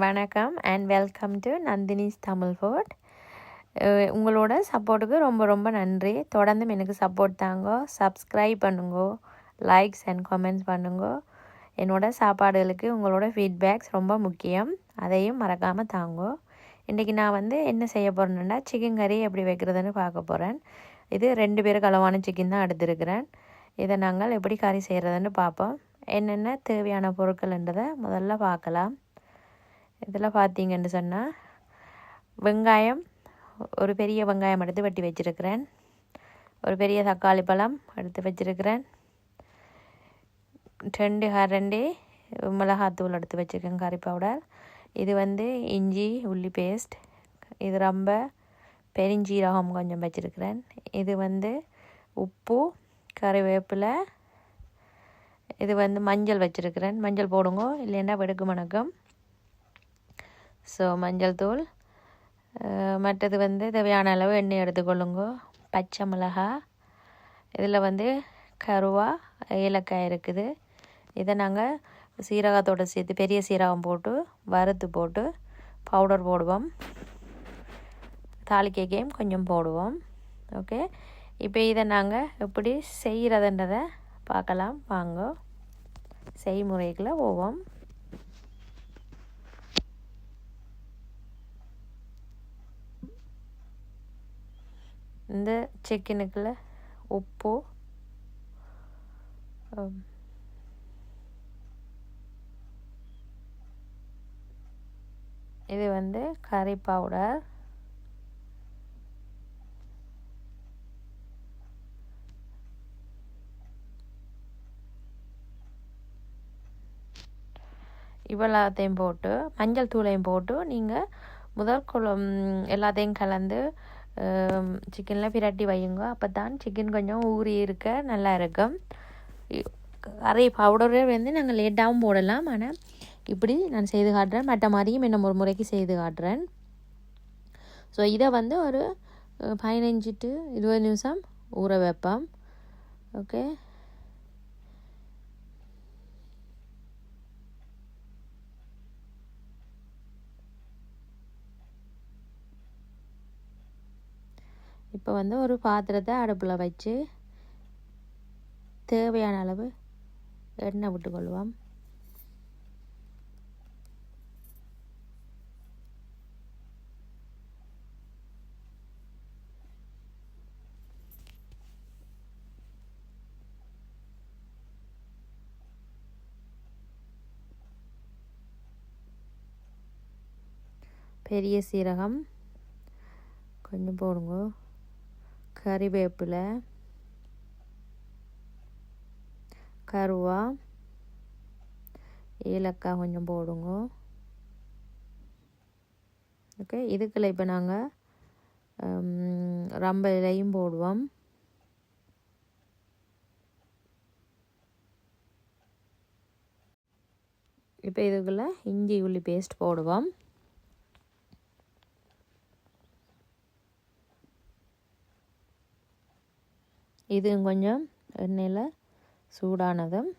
வணக்கம் and welcome to Nandini's Tamil fort உங்களோட சப்போர்ட்டுக்கு ரொம்ப ரொம்ப நன்றி. தொடர்ந்து எனக்கு சப்போர்ட் தாங்க. சப்ஸ்கிரைப் பண்ணுங்க. லைக்ஸ் அண்ட் கமெண்ட்ஸ் பண்ணுங்க. என்னோட சாப்பாடுகளுக்கு உங்களோட ஃபீட்பேக்ஸ் ரொம்ப முக்கியம். அதையும் மறக்காமல் தாங்கோ. இன்றைக்கி நான் வந்து என்ன செய்ய போகிறேன்னா சிக்கன் கறி எப்படி வைக்கிறதுன்னு பார்க்க போகிறேன் இது ரெண்டு பேருக்கு அளவான சிக்கன் தான் எடுத்திருக்கிறேன். இதை நாங்கள் எப்படி கறி செய்கிறதுன்னு பார்ப்போம். என்னென்ன தேவையான பொருட்கள்ன்றதை முதல்ல பார்க்கலாம். இதில் பார்த்தீங்கன்னு சொன்னால் வெங்காயம் ஒரு பெரிய வெங்காயம் எடுத்து வெட்டி வச்சுருக்கிறேன். ஒரு பெரிய தக்காளி பழம் எடுத்து வச்சுருக்கிறேன். ரெண்டு ரெண்டு மிளகாத்தூள் எடுத்து வச்சுருக்கேன் கறி பவுடர் இது வந்து இஞ்சி உள்ளி பேஸ்ட் இது ரொம்ப பெருஞ்சீரகம் கொஞ்சம் வச்சுருக்கிறேன். இது வந்து உப்பு கறிவேப்பிலை இது வந்து மஞ்சள் வச்சுருக்கிறேன். மஞ்சள் போடுங்க இல்லைன்னா வெடுக்கு மணக்கம். ஸோ மஞ்சள் தூள். மற்றது வந்து தேவையான அளவு எண்ணெய் எடுத்துக்கொள்ளுங்க. பச்சை மிளகா. இதில் வந்து கருவா ஏலக்காய் இருக்குது. இதை நாங்கள் சீரகத்தோடு சேர்த்து பெரிய சீரகம் போட்டு வறுத்து போட்டு பவுடர் போடுவோம். தாளிக்கைக்கையும் கொஞ்சம் போடுவோம். ஓகே இப்போ இதை நாங்கள் எப்படி செய்கிறதுன்றதை பார்க்கலாம். வாங்க. செய்முறைகளை போவோம். இந்த சிக்கனுக்குள்ள உப்பு இது வந்து கறி பவுடர் இவ்வளோத்தையும் போட்டு மஞ்சள் தூளையும் போட்டு நீங்கள் முதல் குளம் எல்லாத்தையும் கலந்து சிக்கன்லாம் பிரட்டி வையுங்க. அப்போ தான் சிக்கன் கொஞ்சம் ஊறி இருக்க நல்லா இருக்கும். அரை பவுடரே வந்து நாங்கள் லேட்டாகவும் போடலாம். ஆனால் இப்படி நான் செய்து காட்டுறேன். மற்ற மாதிரியும் என்ன ஒரு முறைக்கு செய்து காட்டுறேன். ஸோ இதை வந்து ஒரு பதினஞ்சு டு இருபது நிமிஷம் ஊற வைப்போம். ஓகே இப்போ வந்து ஒரு பாத்திரத்தை அடுப்பில் வச்சு தேவையான அளவு எண்ணெய் விட்டுக்கொள்வோம். பெரிய சீரகம் கொஞ்சம் போடுங்க. கறிவேப்பிலை கருவா ஏலக்காய் கொஞ்சம் போடுங்க. ஓகே இதுக்குள்ள இப்போ நாங்கள் ரம்ப இலையும் போடுவோம். இப்போ இதுக்குள்ள இஞ்சி உள்ளி பேஸ்ட் போடுவோம். இதுவும் கொஞ்சம் எண்ணெயில் சூடானதும்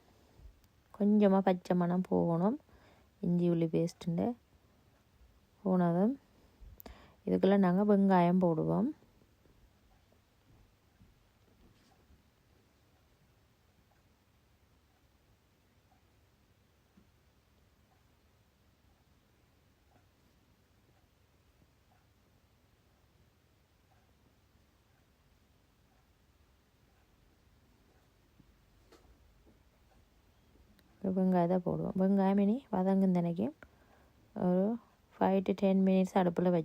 கொஞ்சமாக பச்சை மணம் போகணும். இஞ்சி உள்ளி பேஸ்ட்டுண்டு போனதும் இதுக்குள்ளே நாங்கள் வெங்காயம் போடுவோம். வெங்காயத்தை போடுவோம் வெங்காயம் இனி வதங்குந்தனைக்கும் ஒரு ஃபைவ் டு டென் மினிட்ஸ் அடுப்பில்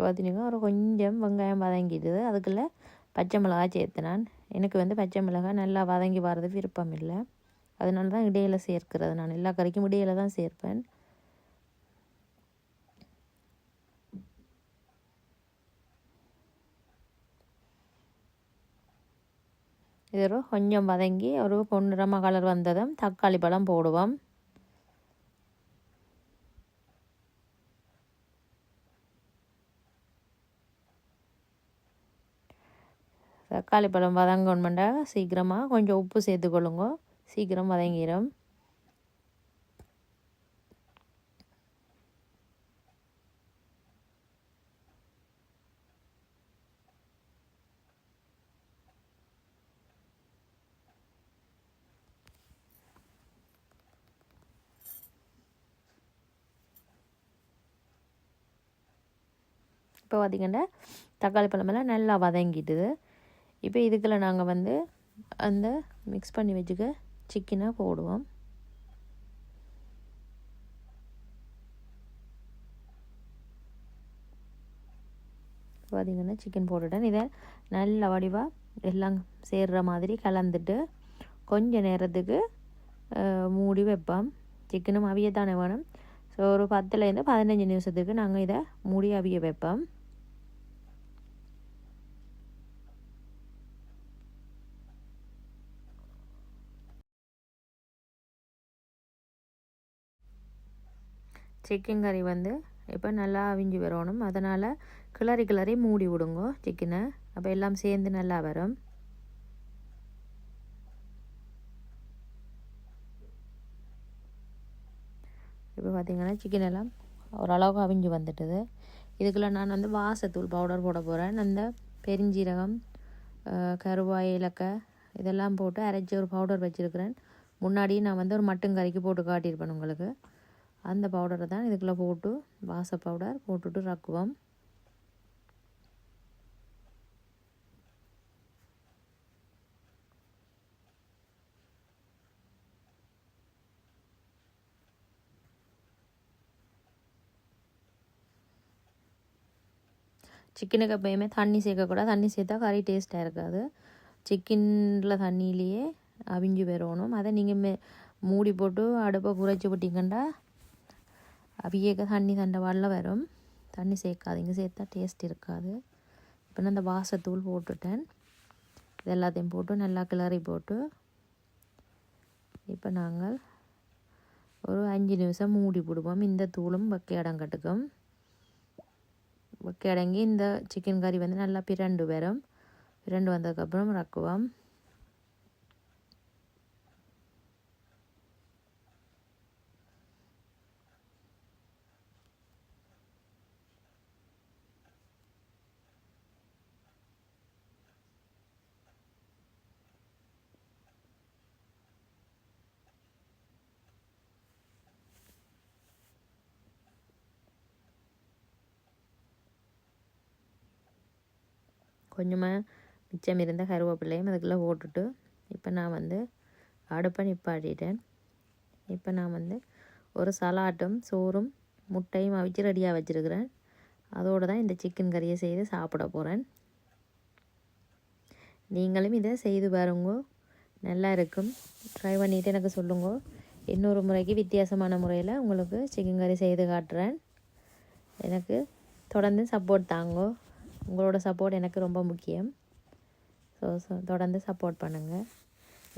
இப்போ பார்த்தீங்கன்னா ஒரு கொஞ்சம் வெங்காயம் வதங்கிடுது. அதுக்குள்ளே பச்சை மிளகா சேர்த்தினான் எனக்கு வந்து பச்சை மிளகாய் நல்லா வதங்கி வர்றது விருப்பம் இல்லை. அதனால தான் இடையில சேர்க்கிறது நான். எல்லா கறிக்கும் இடையில தான் சேர்ப்பேன். இது கொஞ்சம் வதங்கி ஒரு பொன்னிறமாக கலர் வந்ததும் தக்காளி பழம் போடுவோம். தக்காளி பழம் வதங்கணுமெண்டா சீக்கிரமாக கொஞ்சம் உப்பு சேர்த்துக்கொள்ளுங்க. சீக்கிரம் வதங்கிடும் இப்போ பார்த்திங்கன்னா தக்காளி பழமெல்லாம் நல்லா வதங்கிட்டுது. இப்போ இதுக்குள்ள நாங்கள் வந்து அந்த மிக்ஸ் பண்ணி வச்சுக்க சிக்கனை போடுவோம். பார்த்திங்கன்னா சிக்கன் போட்டுட்டேன். இதை நல்ல வடிவாக எல்லாம் சேர்கிற மாதிரி கலந்துட்டு கொஞ்ச நேரத்துக்கு மூடி வைப்போம். சிக்கனும் அவியத்தானே வேணும். ஸோ ஒரு பத்துலேருந்து பதினஞ்சு நிமிஷத்துக்கு நாங்கள் இதை மூடி அவிய வைப்போம். சிக்கன் கறி வந்து இப்போ நல்லா அவிஞ்சு வரணும். அதனால் கிளறி கிளறி மூடி விடுங்க சிக்கனை அப்போ எல்லாம் சேர்ந்து நல்லா வரும். இப்போ பார்த்திங்கன்னா சிக்கன் எல்லாம் ஓரளவுக்கு அவிஞ்சு வந்துட்டுது. இதுக்குள்ள நான் வந்து வாசத்தூள் பவுடர் போட போகிறேன் அந்த பெருஞ்சீரகம் கருவாய் இலக்கை இதெல்லாம் போட்டு அரைச்சி ஒரு பவுடர் வச்சுருக்கிறேன். முன்னாடி நான் வந்து ஒரு மட்டன் கறிக்கு போட்டு காட்டியிருப்பேன் உங்களுக்கு. அந்த பவுடரை தான் இதுக்குள்ளே போட்டு வாச பவுடர் போட்டுட்டு ரக்குவோம். சிக்கனுக்கு எப்பயுமே தண்ணி சேர்க்கக்கூடாது. தண்ணி சேர்த்தா கறி டேஸ்ட்டாக இருக்காது. சிக்கனில் தண்ணியிலேயே அவிஞ்சு வரணும் அதை நீங்கள் மே மூடி போட்டு அடுப்பை குறைச்சி விட்டிங்கண்டா அவியக்க தண்ணி தண்டை வரும் தண்ணி சேர்க்காதீங்க சேர்த்தா டேஸ்ட் இருக்காது இப்போ நான் அந்த வாசத்தூள் போட்டுட்டேன் இது எல்லாத்தையும் போட்டு நல்லா கிளறி போட்டு இப்போ நாங்கள் ஒரு அஞ்சு நிமிஷம் மூடி போடுவோம் இந்த தூளும் வைக்க இடம் கட்டுக்கும் வைக்க இடங்கி இந்த சிக்கன் கறி வந்து நல்லா பிரண்டு வரும் பிரண்டு வந்ததுக்கப்புறம் ரக்குவோம் கொஞ்சமாக மிச்சம் இருந்த கருவேப்பிலையும் அதுக்குள்ளே போட்டுட்டு இப்போ நான் வந்து அடுப்பை நிப்பாட்டிட்டேன். இப்போ நான் வந்து ஒரு சலாட்டும் சோறும் முட்டையும் அவிச்சு ரெடியாக வச்சுருக்கிறேன். அதோடு தான் இந்த சிக்கன் கறியை செய்து சாப்பிட போகிறேன் நீங்களும் இதை செய்து பாருங்க. நல்லா இருக்கும். ட்ரை பண்ணிவிட்டு எனக்கு சொல்லுங்க. இன்னொரு முறைக்கு வித்தியாசமான முறையில் உங்களுக்கு சிக்கன் கறி செய்து காட்டுறேன். எனக்கு தொடர்ந்து சப்போர்ட் தாங்கோ. உங்களோட சப்போர்ட் எனக்கு ரொம்ப முக்கியம். ஸோ ஸோ தொடர்ந்து சப்போர்ட் பண்ணுங்கள்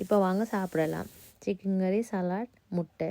இப்போ வாங்க சாப்பிடலாம். சிக்கன் கறி சலாட் முட்டை.